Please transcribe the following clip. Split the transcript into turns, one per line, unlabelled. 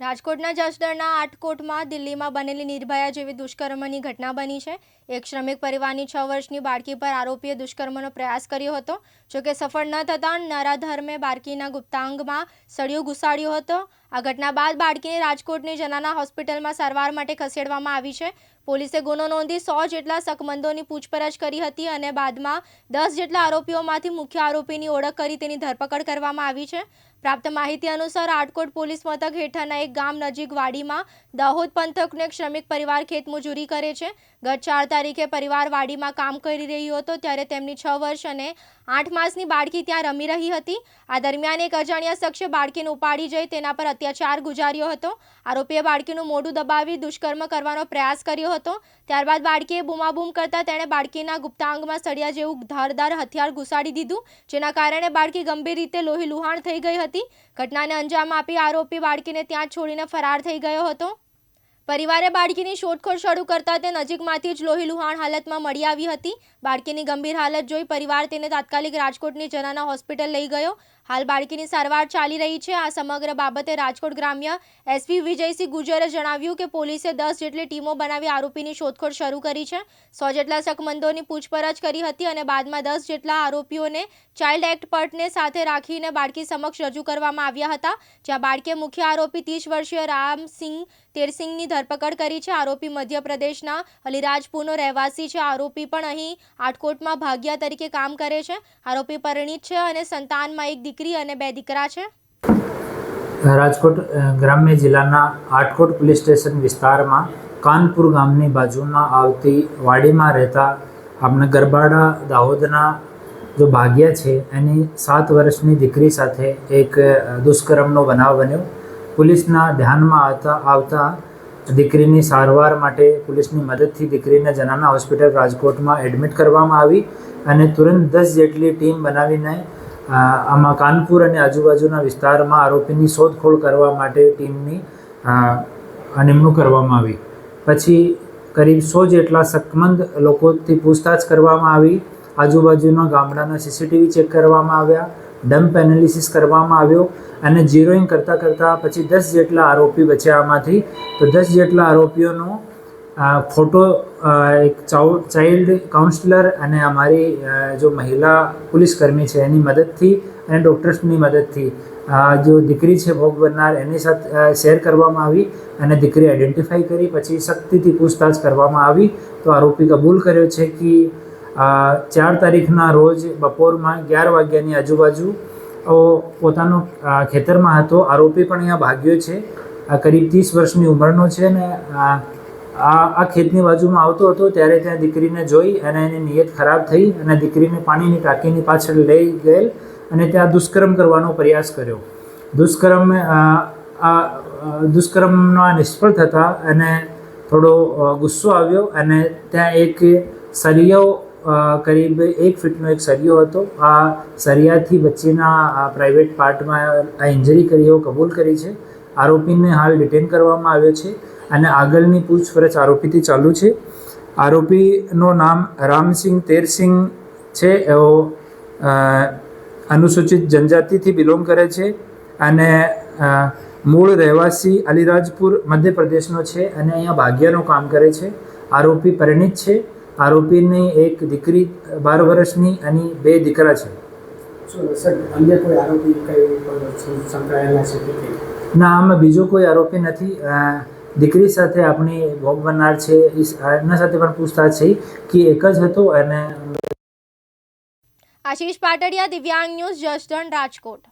રાજકોટના જસદણના આટકોટમાં દિલ્હીમાં બનેલી નિર્ભયા જેવી દુષ્કર્મની ઘટના બની છે. એક શ્રમિક પરિવારની છ વર્ષની બાળકી પર આરોપીએ દુષ્કર્મનો પ્રયાસ કર્યો હતો. જોકે સફળ ન થતાં નરાધર્મે બાળકીના ગુપ્તાંગમાં સળિયો ઘુસાડ્યો હતો. આ ઘટના બાદ બાળકીને રાજકોટની જનાના હોસ્પિટલમાં સારવાર માટે ખસેડવામાં આવી છે. પોલીસે ગુનો નોંધી સો જેટલા સકમંદોની પૂછપરછ કરી હતી અને બાદમાં દસ જેટલા આરોપીઓમાંથી મુખ્ય આરોપીની ઓળખ કરી તેની ધરપકડ કરવામાં આવી છે. પ્રાપ્ત માહિતી અનુસાર રાજકોટ પોલીસ મથક હેઠળના એક ગામ નજીક વાડીમાં દાહોદ પંથકનો એક શ્રમિક પરિવાર ખેતમજૂરી કરે છે. ગત ચાર તારીખે પરિવાર વાડીમાં કામ કરી રહ્યો હતો, ત્યારે તેમની છ વર્ષ અને આઠ માસની બાળકી ત્યાં રમી રહી હતી. આ દરમિયાન એક અજાણ્યા શખ્સે બાળકીને ઉપાડી જઈ તેના પર અત્યાચાર ગુજાર્યો હતો. આરોપીએ બાળકીનું મોઢું દબાવી દુષ્કર્મ કરવાનો પ્રયાસ કર્યો હતો. ત્યારબાદ બાળકીએ બૂમાબૂમ કરતા તેણે બાળકીના ગુપ્તાંગમાં સળિયા જેવું ધારદાર હથિયાર ઘુસાડી દીધું, જેના કારણે બાળકી ગંભીર રીતે લોહી લુહાણ થઈ ગઈ હતી. ઘટનાને અંજામ આપી આરોપી બાળકીને ત્યાં છોડીને ફરાર થઈ ગયો હતો. પરિવારે બાળકીની શોધખોળ શરૂ કરતા તે નજીકમાંથી જ લોહી લુહાણ હાલતમાં મળી આવી હતી. બાળકીની ગંભીર હાલત જોઈ પરિવાર તેને તાત્કાલિક રાજકોટની જનાના હોસ્પિટલ લઈ ગયો. હાલ બાળકીની સારવાર ચાલી રહી છે. આ સમગ્ર બાબતે રાજકોટ ગ્રામ્ય એસપી વિજયસિંહ ગુજરે જણાવ્યું કે પોલીસે દસ જેટલી ટીમો બનાવી આરોપીની શોધખોળ શરૂ કરી છે. સો જેટલા શકમંદોની પૂછપરછ કરી હતી અને બાદમાં દસ જેટલા આરોપીઓને ચાઇલ્ડ એક્ટ પર્ટને સાથે રાખીને બાળકી સમક્ષ રજૂ કરવામાં આવ્યા હતા. જ્યાં બાળકે મુખ્ય આરોપી ત્રીસ વર્ષીય રામસિંહ તેરસિંહની ધરપકડ કરી છે. આરોપી મધ્યપ્રદેશના અલીરાજપુરનો રહેવાસી છે. આરોપી પણ અહીં આટકોટમાં ભાગ્યા તરીકે કામ કરે છે. આરોપી પરિણીત છે અને સંતાનમાં એક દીકરી અને બે દીકરા છે?
રાજકોટ ગ્રામ્ય જિલ્લાના આટકોટ પોલીસ સ્ટેશન વિસ્તારમાં કાનપુર ગામની બાજુમાં આવતી વાડીમાં રહેતા આપણે ગરબાડા દાહોદના જો ભાગ્યા છે, એની સાત વર્ષની દીકરી સાથે એક દુષ્કર્મનો બનાવ બન્યો. પોલીસના ધ્યાનમાં આવતા આવતા દીકરીની સારવાર માટે પોલીસની મદદથી દીકરીને જનાના હોસ્પિટલ રાજકોટમાં એડમિટ કરવામાં આવી અને તુરંત દસ જેટલી ટીમ બનાવીને આમાં કાનપુર અને આજુબાજુના વિસ્તારમાં આરોપીની શોધખોળ કરવા માટે ટીમની નિમણૂક કરવામાં આવી. પછી કરીબ સો જેટલા શકમંદ લોકોથી પૂછતાછ કરવામાં આવી. આજુબાજુના ગામડાના સીસીટીવી ચેક કરવામાં આવ્યા, ડમ્પ એનાલિસિસ કરવામાં આવ્યો અને ઝીરોઈંગ કરતાં કરતાં પછી દસ જેટલા આરોપી બચ્યા આમાંથી. તો દસ જેટલા આરોપીઓનો ફોટો એક ચાઇલ્ડ કાઉન્સલર અને અમારી જો મહિલા પોલીસકર્મી છે, એની મદદથી અને ડૉક્ટર્સની મદદથી જો દીકરી છે, ભોગ બનનાર, એની સાથે શેર કરવામાં આવી અને દીકરી આઈડેન્ટિફાઈ કરી, પછી સખ્તીથી પૂછતાછ કરવામાં આવી, તો આરોપી કબૂલ કર્યો છે કે ચાર તારીખના રોજ બપોરમાં અગિયાર વાગ્યાની આજુબાજુ પોતાનો ખેતરમાં હતો. આરોપી પણ અહીંયા ભાગ્યો છે. આ કરીબ ત્રીસ વર્ષની ઉંમરનો છે ને આ આ ખેતની બાજુમાં આવતો હતો, ત્યારે ત્યાં દીકરીને જોઈ અને એની નિયત ખરાબ થઈ અને દીકરીને પાણીની ટાંકીની પાછળ લઈ ગયેલ અને ત્યાં દુષ્કર્મ કરવાનો પ્રયાસ કર્યો. દુષ્કર્મ આ દુષ્કર્મમાં નિષ્ફળ થતા અને થોડો ગુસ્સો આવ્યો અને ત્યાં એક સરિયો કરીબ એક ફીટનો એક સરિયો હતો. આ સરિયાથી બચ્ચીના પ્રાઇવેટ પાર્ટમાં આ ઇન્જરી કરી એવો કબૂલ કરી છે. આરોપીને હાલ ડિટેન કરવામાં આવ્યો છે. અને આગળની પૂછપરછ આરોપીથી ચાલુ છે. આરોપીનું નામ રામસિંહ તેરસિંહ છે. એવો અનુસૂચિત જનજાતિથી બિલોંગ કરે છે અને મૂળ રહેવાસી અલીરાજપુર મધ્યપ્રદેશનો છે અને અહીંયા ભાગ્યનું કામ કરે છે. આરોપી પરિણીત છે. આરોપીની એક દીકરી બાર વર્ષની અને બે દીકરા છે? ના આમાં બીજો કોઈ આરોપી નથી. દીકરી સાથે આપણી ભોગ બનનાર છે એના સાથે પણ પૂછતાછ છે કે એક જ હતો અને
આશીષ પાટડિયા, દિવ્યાંગ ન્યૂઝ, જસદણ, રાજકોટ.